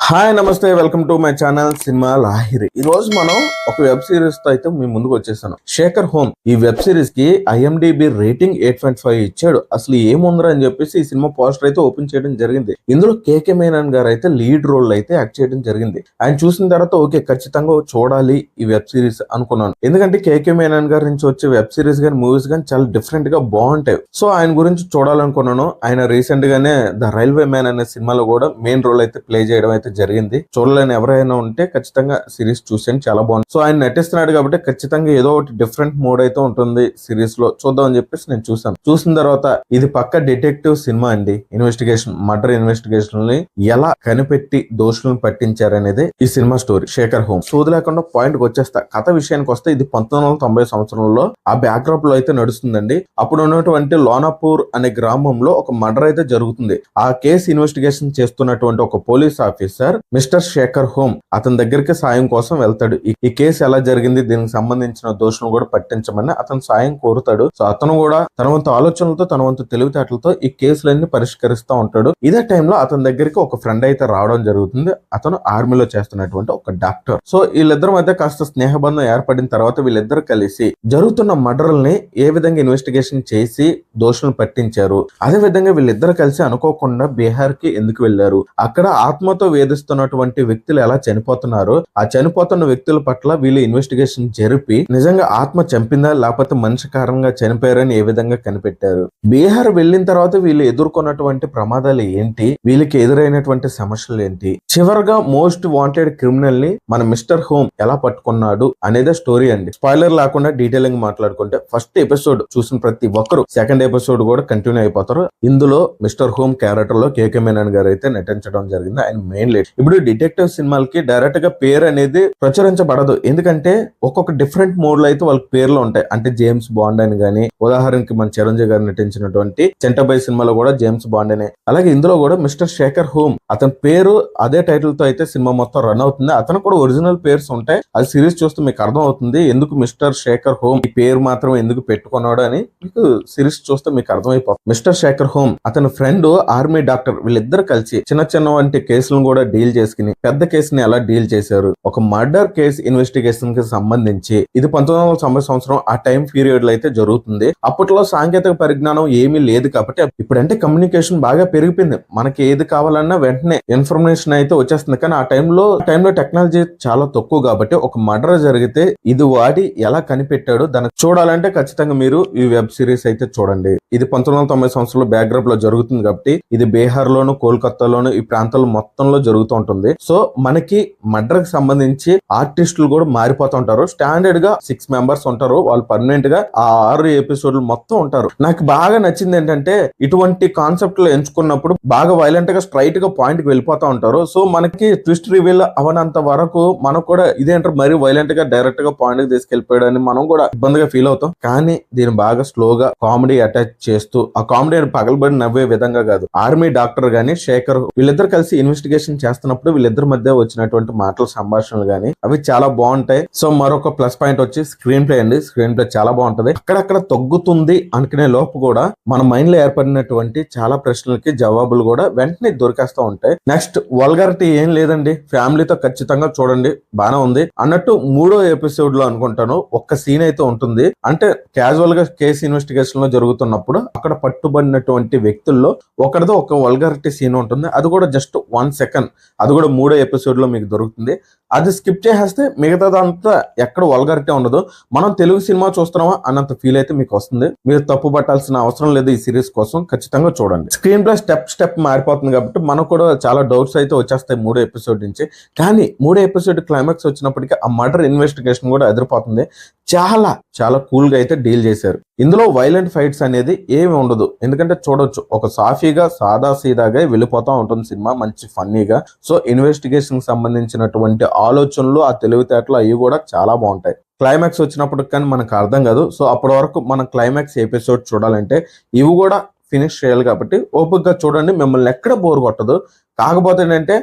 Hi నమస్తే welcome to my channel cinema Lahiri. ఈ రోజు మనం ఒక వెబ్ సిరీస్తో అయితే మీ ముందుకు వచ్చేసాను. శేఖర్ హోమ్. ఈ web సిరీస్కి IMDb rating eight point five ఇచ్చాడు. అసలు ఏముందరా అని చెప్పేసి ఈ సినిమా పోస్టర్ అయితే ఓపెన్ చేయడం జరిగింది. ఇందులో కేకే మేనన్ గారు అయితే లీడ్ రోల్ అయితే యాక్ట్ చేయడం జరిగింది. ఆయన చూసిన తర్వాత ఓకే ఖచ్చితంగా చూడాలి ఈ వెబ్ సిరీస్ అనుకున్నాను. ఎందుకంటే కేకే మేనన్ గారి నుంచి వచ్చే వెబ్ సిరీస్ కానీ మూవీస్ కానీ చాలా డిఫరెంట్గా బాగుంటాయి. సో ఆయన గురించి చూడాలనుకున్నాను. ఆయన రీసెంట్ గానే ద రైల్వే మ్యాన్ అనే సినిమాలో కూడా మెయిన్ రోల్ అయితే ప్లే చేయడం అయితే జరిగింది. చూడలేని ఎవరైనా ఉంటే ఖచ్చితంగా సిరీస్ చూసేయండి. చాలా బాగుంది. సో ఆయన నటిస్తున్నాడు కాబట్టి ఖచ్చితంగా ఏదో ఒకటి డిఫరెంట్ మూడ్ అయితే ఉంటుంది సిరీస్లో. చూద్దాం అని చెప్పేసి నేను చూసాను చూసిన తర్వాత ఇది పక్క డిటెక్టివ్ సినిమా అండి. ఇన్వెస్టిగేషన్ మర్డర్ ఇన్వెస్టిగేషన్ని ఎలా కనిపెట్టి దోషులను పట్టించారనేది ఈ సినిమా స్టోరీ శేఖర్ హోమ్. సోది లేకుండా పాయింట్ వచ్చేస్తా. కథ విషయానికి వస్తే ఇది పంతొమ్మిది వందల తొంభై సంవత్సరంలో ఆ బ్యాక్డ్రాప్లో అయితే నడుస్తుందండి. అప్పుడు ఉన్నటువంటి లోనాపూర్ అనే గ్రామంలో ఒక మర్డర్ అయితే జరుగుతుంది. ఆ కేసు ఇన్వెస్టిగేషన్ చేస్తున్నటువంటి ఒక police officer mister Shekhar Home అతని దగ్గరికి సాయం కోసం వెళ్తాడు. ఈ- ఈ కేసు ఎలా జరిగింది దీనికి సంబంధించిన దోషులను కూడా పట్టించమని అతను సాయం కోరుతాడు. సో అతను కూడా తన వంతు ఆలోచనలతో తన వంతు తెలివితేటలతో ఈ కేసులన్నీ పరిష్కరిస్తూ ఉంటాడు. ఇదే టైంలో అతని దగ్గరికి ఒక ఫ్రెండ్ అయితే రావడం జరుగుతుంది. అతను ఆర్మీలో చేస్తున్నటువంటి ఒక డాక్టర్ సో వీళ్ళిద్దరి మధ్య కాస్త స్నేహబంధం ఏర్పడిన తర్వాత వీళ్ళిద్దరు కలిసి జరుగుతున్న మర్డర్ల్ని ఏ విధంగా ఇన్వెస్టిగేషన్ చేసి దోషులను పట్టించారు? అదే విధంగా వీళ్ళిద్దరు కలిసి అనుకోకుండా బీహార్కి ఎందుకు వెళ్ళారు అక్కడ ఆత్మతో ఛేదిస్తున్నటువంటి వ్యక్తులు ఎలా చనిపోతున్నారు? ఆ చనిపోతున్న వ్యక్తుల పట్ల వీళ్ళు ఇన్వెస్టిగేషన్ జరిపి నిజంగా ఆత్మ చంపిందా? లేకపోతే మనిషి కారణంగా చనిపోయారని ఏ విధంగా కనిపెట్టారు? బీహార్ వెళ్ళిన తర్వాత వీళ్ళు ఎదుర్కొన్నటువంటి ప్రమాదాలు ఏంటి? వీళ్ళకి ఎదురైనటువంటి సమస్యలు ఏంటి? చివరగా మోస్ట్ వాంటెడ్ క్రిమినల్ని మన మిస్టర్ హోమ్ ఎలా పట్టుకున్నాడు అనేది స్టోరీ అండి. స్పాయిలర్ లేకుండా డీటెయిలింగ్ మాట్లాడుకుంటే ఫస్ట్ ఎపిసోడ్ చూసిన ప్రతి ఒక్కరు సెకండ్ ఎపిసోడ్ కూడా కంటిన్యూ అయిపోతారు. ఇందులో మిస్టర్ హోమ్ క్యారెక్టర్లో కేకే మేనన్ గారు అయితే నటించడం జరిగింది. ఆయన మెయిన్ లీడ్ ఇప్పుడు డిటెక్టివ్ సినిమాలకి డైరెక్ట్గా పేరు అనేది ప్రచురించబడదు. ఎందుకంటే ఒక్కొక్క డిఫరెంట్ మోడ్లో అయితే వాళ్ళకి పేర్లు ఉంటాయి. అంటే జేమ్స్ బాండ్ అని గానీ ఉదాహరణకి మన చిరంజీవి గారు నటించినటువంటి చెంటబాయ్ సినిమాలో కూడా జేమ్స్ బాండ్ అనే. అలాగే ఇందులో కూడా మిస్టర్ శేఖర్ హోమ్ అతని పేరు అదే టైటిల్తో అయితే సినిమా మొత్తం రన్ అవుతుంది. అతను కూడా ఒరిజినల్ పేర్స్ ఉంటాయి. అది సిరీస్ చూస్తే మీకు అర్థం అవుతుంది ఎందుకు మిస్టర్ శేఖర్ హోమ్ ఈ పేరు మాత్రం ఎందుకు పెట్టుకున్నాడు అని మీకు సిరీస్ చూస్తే మీకు అర్థమైపోతుంది. మిస్టర్ శేఖర్ హోమ్ అతని ఫ్రెండ్ ఆర్మీ డాక్టర్ వీళ్ళిద్దరు కలిసి చిన్న చిన్న వంటి కేసులను కూడా డీల్ చేసుకుని పెద్ద కేసుని ఎలా డీల్ చేశారు? ఒక మర్డర్ కేసు ఇన్వెస్టిగేషన్కి సంబంధించి ఇది పంతొమ్మిది వందల తొంభై సంవత్సరం ఆ టైం పీరియడ్లో అయితే జరుగుతుంది. అప్పట్లో సాంకేతిక పరిజ్ఞానం ఏమీ లేదు కాబట్టి ఇప్పుడంటే కమ్యూనికేషన్ బాగా పెరిగిపోయింది. మనకి ఏది కావాలన్నా వెంటనే ఇన్ఫర్మేషన్ అయితే వచ్చేస్తుంది. కానీ ఆ టైంలో టైంలో టెక్నాలజీ చాలా తక్కువ కాబట్టి ఒక మర్డర్ జరిగితే ఇది వాడి ఎలా కనిపెట్టాడో దాన్ని చూడాలంటే ఖచ్చితంగా మీరు ఈ వెబ్ సిరీస్ అయితే చూడండి. ఇది పంతొమ్మిది వందల తొంభై సంవత్సరంలో బ్యాక్గ్రౌండ్లో జరుగుతుంది కాబట్టి ఇది బీహార్ లోను కోల్కతాలోను ఈ ప్రాంతాల్లో మొత్తంలో జరుగుతూ ఉంటుంది. సో మనకి మర్డర్కి సంబంధించి ఆర్టిస్టులు కూడా మారిపోతూ ఉంటారు. స్టాండర్డ్గా సిక్స్ మెంబర్స్ ఉంటారు. వాళ్ళు పర్మనెంట్గా ఆ ఆరు ఎపిసోడ్లు మొత్తం ఉంటారు. నాకు బాగా నచ్చింది ఏంటంటే ఇటువంటి కాన్సెప్ట్లో ఎంచుకున్నప్పుడు బాగా వైలెంట్గా స్ట్రైట్గా పాయింట్కి వెళ్ళిపోతా ఉంటారు. సో మనకి ట్విస్ట్ రివీల్ అవనంత వరకు మనకు కూడా ఇదేంటారు మరీ వైలెంట్గా డైరెక్ట్గా పాయింట్కి తీసుకెళ్ళిపోయాడని మనం కూడా ఇబ్బందిగా ఫీల్ అవుతాం. కానీ దీన్ని బాగా స్లోగా కామెడీ అటాచ్ చేస్తూ ఆ కామెడీ పగలబడి నవ్వే విధంగా కాదు. ఆర్మీ డాక్టర్ గాని శేఖర్ వీళ్ళిద్దరు కలిసి ఇన్వెస్టిగేషన్ చేస్తున్నప్పుడు వీళ్ళిద్దరి మధ్య వచ్చినటువంటి మాటల సంభాషణలు కానీ అవి చాలా బాగుంటాయి. సో మరొక ప్లస్ పాయింట్ వచ్చి స్క్రీన్ ప్లే అండి. స్క్రీన్ ప్లే చాలా బాగుంటది. అక్కడక్కడ తగ్గుతుంది అనుకునే లోపు కూడా మన మైండ్లో ఏర్పడినటువంటి చాలా ప్రశ్నలకి జవాబులు కూడా వెంటనే దొరికేస్తూ ఉంటాయి. నెక్స్ట్ వల్గారిటీ ఏం లేదండి. ఫ్యామిలీతో ఖచ్చితంగా చూడండి. బానే ఉంది. అన్నట్టు మూడో ఎపిసోడ్లో అనుకుంటాను. ఒక్క సీన్ అయితే ఉంటుంది. అంటే క్యాజువల్గా కేసు ఇన్వెస్టిగేషన్లో జరుగుతున్నప్పుడు అక్కడ పట్టుబడినటువంటి వ్యక్తుల్లో ఒకరిదో ఒక వల్గారిటీ సీన్ ఉంటుంది. అది కూడా జస్ట్ వన్ సెకండ్ అది కూడా మూడో ఎపిసోడ్లో మీకు దొరుకుతుంది. అది స్కిప్ చేసేస్తే మిగతాదంతా ఎక్కడ వల్గారిటీ ఉండదు. మనం తెలుగు సినిమా చూస్తున్నామా అన్నంత ఫీల్ అయితే మీకు వస్తుంది. మీరు తప్పు పట్టాల్సిన అవసరం లేదు ఈ సిరీస్ కోసం. ఖచ్చితంగా చూడండి. స్క్రీన్ ప్లే స్టెప్ స్టెప్ మారిపోతుంది కాబట్టి మనకు కూడా చాలా డౌట్స్ అయితే వచ్చేస్తాయి మూడో ఎపిసోడ్ నుంచి. కానీ మూడో ఎపిసోడ్ క్లైమాక్స్ వచ్చినప్పటికీ ఆ మర్డర్ ఇన్వెస్టిగేషన్ కూడా ఎదిరిపోతుంది. చాలా చాలా కూల్గా అయితే డీల్ చేశారు. ఇందులో వైలెంట్ ఫైట్స్ అనేది ఏమి ఉండదు. ఎందుకంటే చూడొచ్చు ఒక సాఫీగా సాదా సీదాగా వెళ్ళిపోతా ఉంటుంది సినిమా మంచి ఫన్నీగా. సో ఇన్వెస్టిగేషన్ సంబంధించినటువంటి ఆలోచనలు ఆ తెలివితేటలు అవి కూడా చాలా బాగుంటాయి. క్లైమాక్స్ వచ్చినప్పుడు కానీ మనకు అర్థం కాదు. సో అప్పటి వరకు మనం క్లైమాక్స్ ఎపిసోడ్ చూడాలంటే ఇవి కూడా ఫినిష్ చేయాలి కాబట్టి ఓపికగా చూడండి. మిమ్మల్ని ఎక్కడ బోర్ కొట్టదు. కాకపోతే ఏంటంటే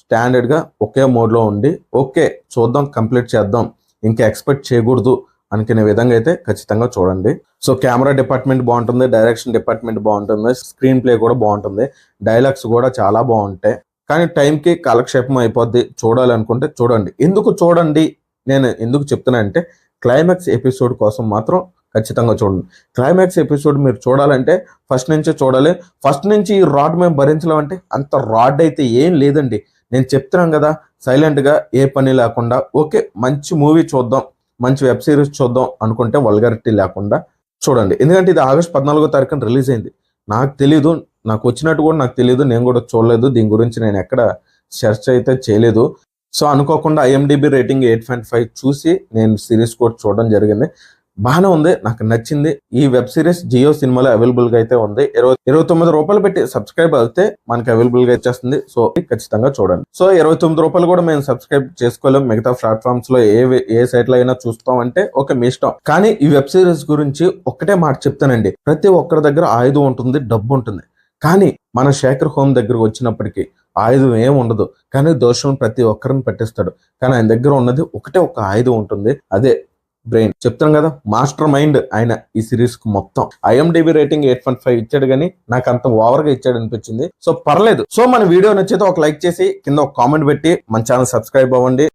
స్టాండర్డ్గా ఒకే మోడ్లో ఉండి ఓకే చూద్దాం కంప్లీట్ చేద్దాం. ఇంకా ఎక్స్పెక్ట్ చేయకూడదు అనుకునే విధంగా అయితే ఖచ్చితంగా చూడండి. సో కెమెరా డిపార్ట్మెంట్ బాగుంటుంది డైరెక్షన్ డిపార్ట్మెంట్ బాగుంటుంది స్క్రీన్ ప్లే కూడా బాగుంటుంది డైలాగ్స్ కూడా చాలా బాగుంటాయి. కానీ టైంకి కాలక్షేపం అయిపోద్ది చూడాలనుకుంటే చూడండి. ఎందుకు చూడండి? నేను ఎందుకు చెప్తున్నా అంటే క్లైమాక్స్ ఎపిసోడ్ కోసం మాత్రం ఖచ్చితంగా చూడండి. క్లైమాక్స్ ఎపిసోడ్ మీరు చూడాలంటే ఫస్ట్ నుంచే చూడాలి. ఫస్ట్ నుంచి ఈ రాడ్ మేము భరించలేమంటే అంత రాడ్ అయితే ఏం లేదండి. నేను చెప్తున్నాను కదా సైలెంట్గా ఏ పని లేకుండా ఓకే మంచి మూవీ చూద్దాం మంచి వెబ్ సిరీస్ చూద్దాం అనుకుంటే వల్గారిటీ లేకుండా చూడండి. ఎందుకంటే ఇది ఆగస్ట్ పద్నాలుగో తారీఖున రిలీజ్ అయింది. నాకు తెలీదు నాకు వచ్చినట్టు కూడా నాకు తెలియదు నేను కూడా చూడలేదు దీని గురించి నేను ఎక్కడ సెర్చ్ అయితే చేయలేదు. సో అనుకోకుండా IMDb rating eight point five చూసి నేను సిరీస్ కూడా చూడడం జరిగింది. బాగానే ఉంది. నాకు నచ్చింది. ఈ వెబ్ సిరీస్ జియో సినిమాలో అవైలబుల్గా అయితే ఉంది. ఇరవై ఇరవై తొమ్మిది రూపాయలు పెట్టి సబ్స్క్రైబ్ అయితే మనకి అవైలబుల్గా వచ్చేస్తుంది సో ఖచ్చితంగా చూడండి. సో ఇరవై తొమ్మిది రూపాయలు కూడా మేము సబ్స్క్రైబ్ చేసుకోలేం. మిగతా ప్లాట్ఫామ్స్లో ఏ ఏ సైట్లో అయినా చూస్తాం అంటే ఓకే మీ ఇష్టం. కానీ ఈ వెబ్ సిరీస్ గురించి ఒక్కటే మాట చెప్తానండి. ప్రతి ఒక్కరి దగ్గర ఆయుధం ఉంటుంది డబ్బు ఉంటుంది. కానీ మన శేఖర్ హోమ్ దగ్గరకు వచ్చినప్పటికీ ఆయుధం ఏం ఉండదు. కానీ దోషం ప్రతి ఒక్కరిని పెట్టిస్తాడు. కానీ ఆయన దగ్గర ఉన్నది ఒకటే ఒక ఆయుధం ఉంటుంది. అదే బ్రెయిన్. చెప్తాను కదా మాస్టర్ మైండ్ ఆయన ఈ సిరీస్కు మొత్తం. IMDb rating eight point five ఇచ్చాడు కానీ నాకు అంత ఓవర్గా ఇచ్చాడు అనిపించింది. సో పర్లేదు. సో మన వీడియో నచ్చితే ఒక లైక్ చేసి కింద ఒక కామెంట్ పెట్టి మన ఛానల్ సబ్స్క్రైబ్ అవ్వండి.